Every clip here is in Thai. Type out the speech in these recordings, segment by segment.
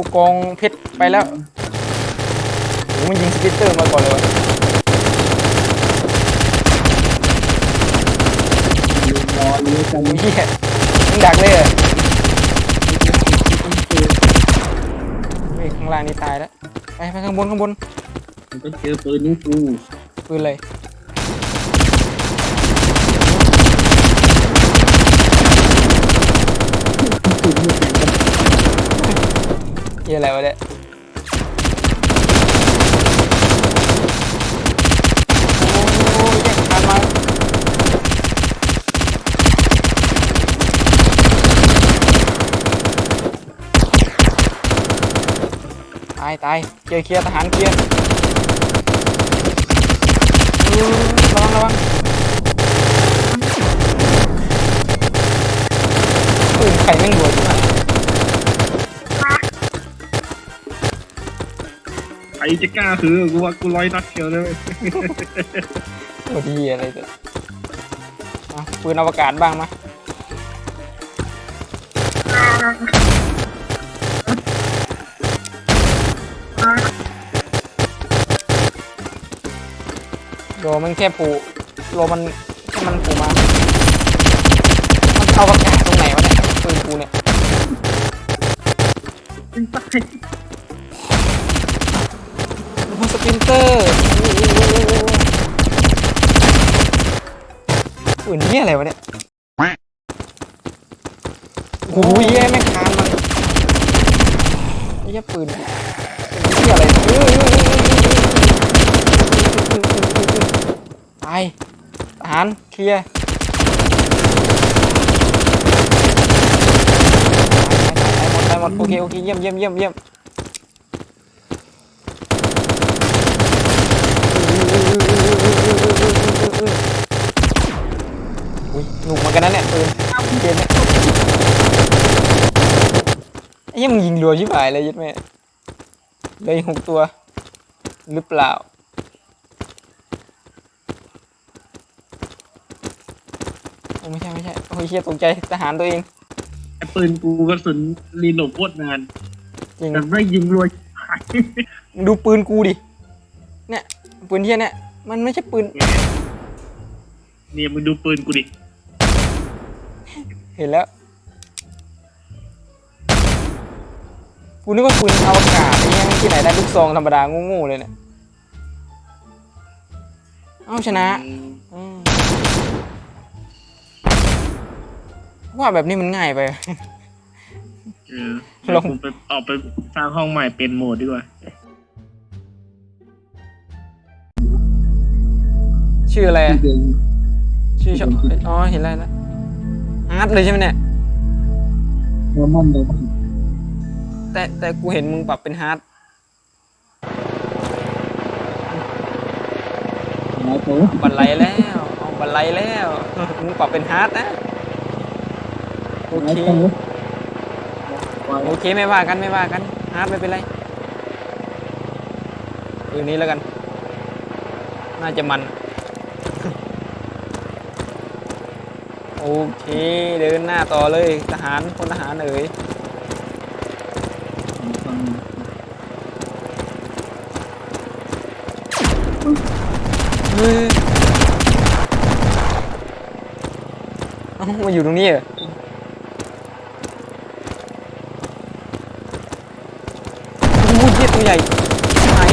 ผู้กองเพชรไปแล้วโอ้มันยิงสปิตเตอร์มาก่อนเลยวะรอเลยกันโอ้ยเหี้ยมึงดักเลยเหรอเฮ้ยข้างล่างนี่ตายแล้วไปไปข้างบนข้างบนมันก็เจอปืนนี้กูปืนเลยเอะไรวะเนี่ยโอ้ยแย่งกันมาตายตายเคลียร์เคลียร์ทหารเคลียร์ ใครจะกล้าคือกูว่ากูร้อยนัดเชียวเลยโอ้ดีอะไรตัวอะปืนอวกาศบ้างมาโดมันแค่ผูโลมันแค่มันผูมา มันอวกาศตรงไหนวะเนี่ยปืนกูเนี่ยมัน สปรินเตอร์ปืนนี่อะไรวะเนี่ยโอ้ยแย่แม่งคานมาไอ้เหี้ยปืนปืนนี่อะไรเออตายทหารเคลียร์ตายหมดตายหมดโอเคโอเคเยี่ยมเยี่ยมเยี่ยมเยี่ยม อุ้ย หนุกเหมือนกันนะเนี่ยปืนเกมเนี่ยไอ้เหี้ยังมึงยิงรัวชิบหายเลยยัดแม่เหลยหกตัว หรือเปล่า โอ้ไม่ใช่ไม่ใช่ โอ้ยเฮียตกใจทหารตัวเอง ไอ้ปืนกูกระสุนรีโหลดโคตรนานจริงแต่ไม่ยิงรวยมึงดูปืนกูดิ เนี่ย ปืนเฮียเนี่ย มันไม่ใช่ปืน เนี่ยมึงดูปืนกูดิ เห็นแล้วกูนึกว่าปืนอวกาศไอ้เงี้ยที่ไหนได้ลูกซองธรรมดาโง่ๆเลยเนี่ยเอ้าชนะอืมว่าแบบนี้มันง่ายไปเออลงกูไปออกไปสร้างห้องใหม่เป็นโหมดดีกว่า ชื่ออะไรอะเดินชื่อชอบอ๋อเห็นแล้วเห็นแล้วอา ร์ตเลยใช่ไหมเนี่ยหัวมันเลยแต่แต่กูเห็นมึงปรับเป็นฮาร์ดหลายตัวบันไลแล้วเอาบันไลแล้ว มึงปรับเป็นฮาร์ดนะ โอเคโอเคไม่ว่ากันไม่ว่ากันฮาร์ดไม่เป็นไรปืนนี้แล้วกัน น่าจะมันโอเค เดินหน้าต่อเลยทหารพลทหารเอ๋ยเฮ้ยเอ้ามาอยู่ตรงนี้เหรอโอ้โหเหี้ยตัวใหญ่หาย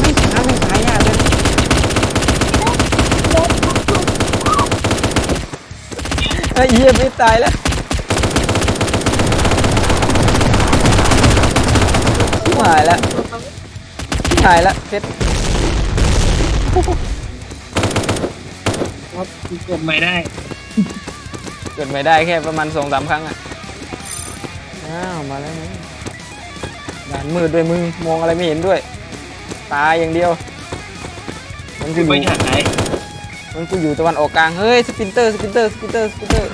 ไม่ช้าไม่ตายยากเลยไอ้ยเหี้ยไม่ตายแล้วหายแล้วหายแล้วเพชรครับกูกดไม่ได้เกิดไม่ได้แค่ประมาณสองสามครั้งอะอ้าวมาแล้วมึงด่านมืดด้วยมึงมองอะไรไม่เห็นด้วย ตาอย่างเดียวมันกูอไม่ยู่ถ่าย มันกูอยู่ตะวันออกกลาง เฮ้ย สปินเตอร์ สปินเตอร์ สปินเตอร์ สปินเตอร์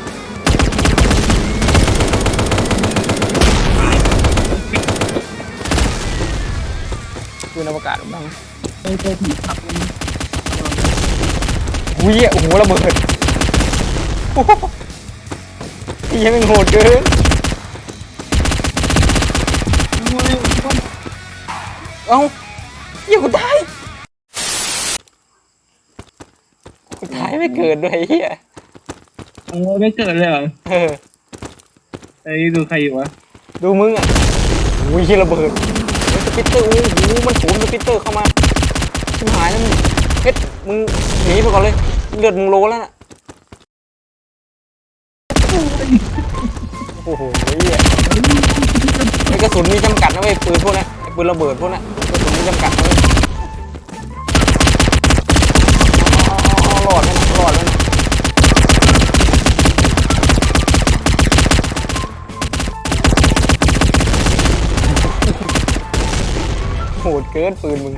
กูนอากาศบ้างเจอผีขับอุ้ยโอ้โหระเบิดโอ้โยังมันโหดเกินเอ้าเยี่ยกูได้ ไม่เกิดด้วยไอ้เฮียเออไม่เกิดเลยเหรอเออไอ้ยดูใครอยู่วะดูมึงอะโอ้ยเฮียระเบิดเฮ้ยสปิตเตอร์โอ้โหมันโถมสปิตเตอร์เข้ามาชิบหายแล้วมึงเพชรมึงหนีไปก่อนเลย เลือดมึงโลแล้วน่ะโอ้โหเฮียไอ้กระสุนมีจำกัดนะเว้ยปืนพวกนี้ไอ้ปืนระเบิดพวกนี้กระสุนมีจำกัดนะ กินปืนมึง